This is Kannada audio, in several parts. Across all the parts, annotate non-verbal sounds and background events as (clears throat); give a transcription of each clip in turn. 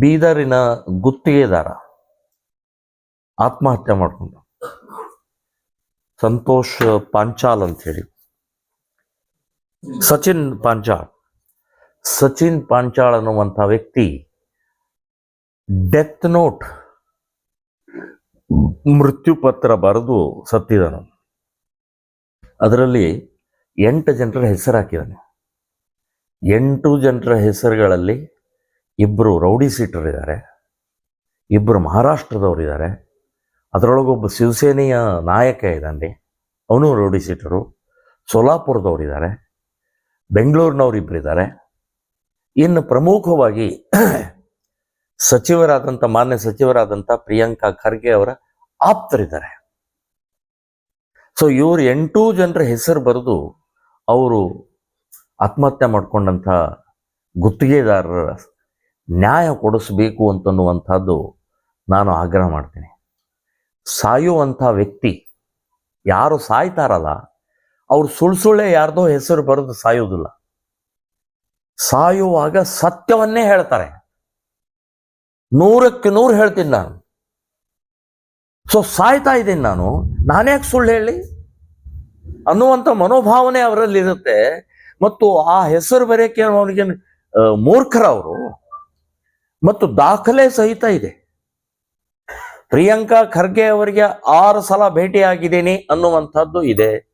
ಬೀದರಿನ ಗುತ್ತಿಗೆದಾರ ಆತ್ಮಹತ್ಯೆ ಮಾಡಿಕೊಂಡ ಸಂತೋಷ್ ಪಾಂಚಾಲ್ ಅಂತ ಹೇಳಿ ಸಚಿನ್ ಪಾಂಚಾಳ್. ಸಚಿನ್ ಪಾಂಚಾಳ್ ಅನ್ನುವಂಥ ವ್ಯಕ್ತಿ ಡೆತ್ ನೋಟ್ ಮೃತ್ಯು ಪತ್ರ ಬರೆದು ಸತ್ತಿದನು. ಅದರಲ್ಲಿ ಎಂಟು ಜನರ ಹೆಸರು ಹಾಕಿದ್ದಾನೆ ಎಂಟು ಜನರ ಹೆಸರುಗಳಲ್ಲಿ ಇಬ್ಬರು ರೌಡಿ ಸೀಟರ್ ಇದ್ದಾರೆ ಇಬ್ಬರು ಮಹಾರಾಷ್ಟ್ರದವರಿದ್ದಾರೆ. ಅದರೊಳಗೊಬ್ಬ ಶಿವಸೇನೆಯ ನಾಯಕ ಇದ್ದಾನೆ ಅವನು ರೌಡಿ ಸೀಟರು. ಸೋಲಾಪುರದವರಿದ್ದಾರೆ ಬೆಂಗಳೂರಿನವ್ರು ಇಬ್ಬರಿದ್ದಾರೆ ಇನ್ನು ಪ್ರಮುಖವಾಗಿ (clears throat) ಸಚಿವರಾದಂಥ ಮಾನ್ಯ ಸಚಿವರಾದಂಥ ಪ್ರಿಯಾಂಕಾ ಖರ್ಗೆ ಅವರ ಆಪ್ತರಿದ್ದಾರೆ. ಸೊ ಇವರು ಎಂಟು ಜನರ ಹೆಸರು ಬರೆದು ಅವರು ಆತ್ಮಹತ್ಯೆ ಮಾಡಿಕೊಂಡಂಥ ಗುತ್ತಿಗೆದಾರರ ನ್ಯಾಯ ಕೊಡಿಸ್ಬೇಕು ಅಂತನ್ನುವಂಥದ್ದು ನಾನು ಆಗ್ರಹ ಮಾಡ್ತೀನಿ. ಸಾಯುವಂಥ ವ್ಯಕ್ತಿ ಯಾರು ಸಾಯ್ತಾರಲ್ಲ, ಅವ್ರು ಸುಳ್ಳು ಸುಳ್ಳೆ ಯಾರ್ದೋ ಹೆಸರು ಬರೆದು ಸಾಯೋದಿಲ್ಲ. ಸಾಯುವಾಗ ಸತ್ಯವನ್ನೇ ಹೇಳ್ತಾರೆ. ನೂರಕ್ಕೆ ನೂರು ಹೇಳ್ತೀನಿ ನಾನು. ಸೊ ಸಾಯ್ತಾ ಇದ್ದೀನಿ ನಾನು. ನಾನ್ಯಾಕೆ ಸುಳ್ಳು ಹೇಳಿ? ಅನ್ನುವಂಥ ಮನೋಭಾವನೆ ಅವರಲ್ಲಿ ಇರುತ್ತೆ ಮತ್ತು ಆ ಹೆಸರು ಬರೆಯಕ್ಕೆ ಅವನಿಗೆ ಮೂರ್ಖರವರು. ಮತ್ತು ದಾಖಲೆ ಸಹಿತ ಇದೆ. ಪ್ರಿಯಾಂಕಾ ಖರ್ಗೆ ಅವರಿಗೆ ಆರು ಸಲ ಭೇಟಿಯಾಗಿದ್ದೀನಿ ಅನ್ನುವಂಥದ್ದು ಇದೆ.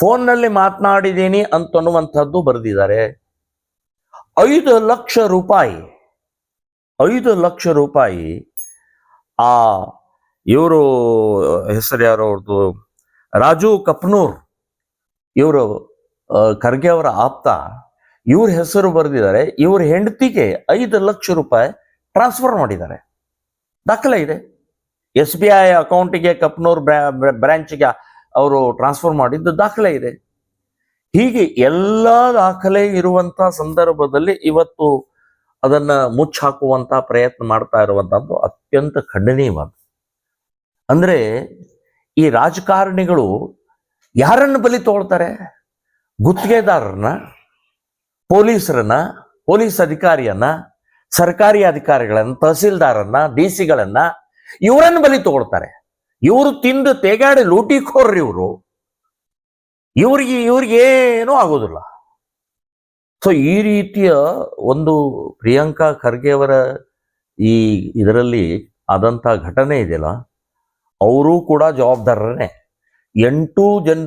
ಫೋನ್ನಲ್ಲಿ ಮಾತನಾಡಿದ್ದೀನಿ ಅಂತನ್ನುವಂಥದ್ದು ಬರೆದಿದ್ದಾರೆ. ಐದು ಲಕ್ಷ ರೂಪಾಯಿ, ಐದು ಲಕ್ಷ ರೂಪಾಯಿ, ಆ, ಇವರು, ಹೆಸರು ಯಾರು ಅವ್ರದ್ದು, ರಾಜು ಕಪ್ನೂರ್, ಇವರು ಖರ್ಗೆ ಅವರ ಆಪ್ತ, ಇವ್ರ ಹೆಸರು ಬರೆದಿದ್ದಾರೆ, ಇವ್ರ ಹೆಂಡತಿಗೆ ಐದು ಲಕ್ಷ ರೂಪಾಯಿ ಟ್ರಾನ್ಸ್ಫರ್ ಮಾಡಿದ್ದಾರೆ. ದಾಖಲೆ ಇದೆ. ಎಸ್ ಬಿ ಐ ಅಕೌಂಟಿಗೆ ಕಪ್ನೂರ್ ಬ್ರಾಂಚ್ಗೆ ಅವರು ಟ್ರಾನ್ಸ್ಫರ್ ಮಾಡಿದ್ದು ದಾಖಲೆ ಇದೆ. ಹೀಗೆ ಎಲ್ಲ ದಾಖಲೆ ಇರುವಂತ ಸಂದರ್ಭದಲ್ಲಿ ಇವತ್ತು ಅದನ್ನ ಮುಚ್ಚಾಕುವಂತ ಪ್ರಯತ್ನ ಮಾಡ್ತಾ ಇರುವಂತದ್ದು ಅತ್ಯಂತ ಖಂಡನೀಯವಾದ. ಅಂದ್ರೆ ಈ ರಾಜಕಾರಣಿಗಳು ಯಾರನ್ನು ಬಲಿ ತಗೊಳ್ತಾರೆ? ಗುತ್ತಿಗೆದಾರರನ್ನ, ಪೊಲೀಸರನ್ನ, ಪೊಲೀಸ್ ಅಧಿಕಾರಿಯನ್ನ, ಸರ್ಕಾರಿ ಅಧಿಕಾರಿಗಳನ್ನ, ತಹಸೀಲ್ದಾರನ್ನ ಡಿ ಸಿಗಳನ್ನ ಇವರನ್ನು ಬಲಿ ತಗೊಳ್ತಾರೆ. ಇವರು ತಿಂದು ತೇಗಾಡಿ ಲೂಟಿಕೋರ್ರಿ ಇವರು. ಇವ್ರಿಗೆ ಇವ್ರಿಗೆ ಏನೂ ಆಗೋದಿಲ್ಲ. ಸೊ ಈ ರೀತಿಯ ಒಂದು ಪ್ರಿಯಾಂಕಾ ಖರ್ಗೆ ಅವರ ಈ ಇದರಲ್ಲಿ ಆದಂಥ ಘಟನೆ ಇದೆಯಲ್ಲ, ಅವರೂ ಕೂಡ ಜವಾಬ್ದಾರರೇ ಎಂಟು ಜನ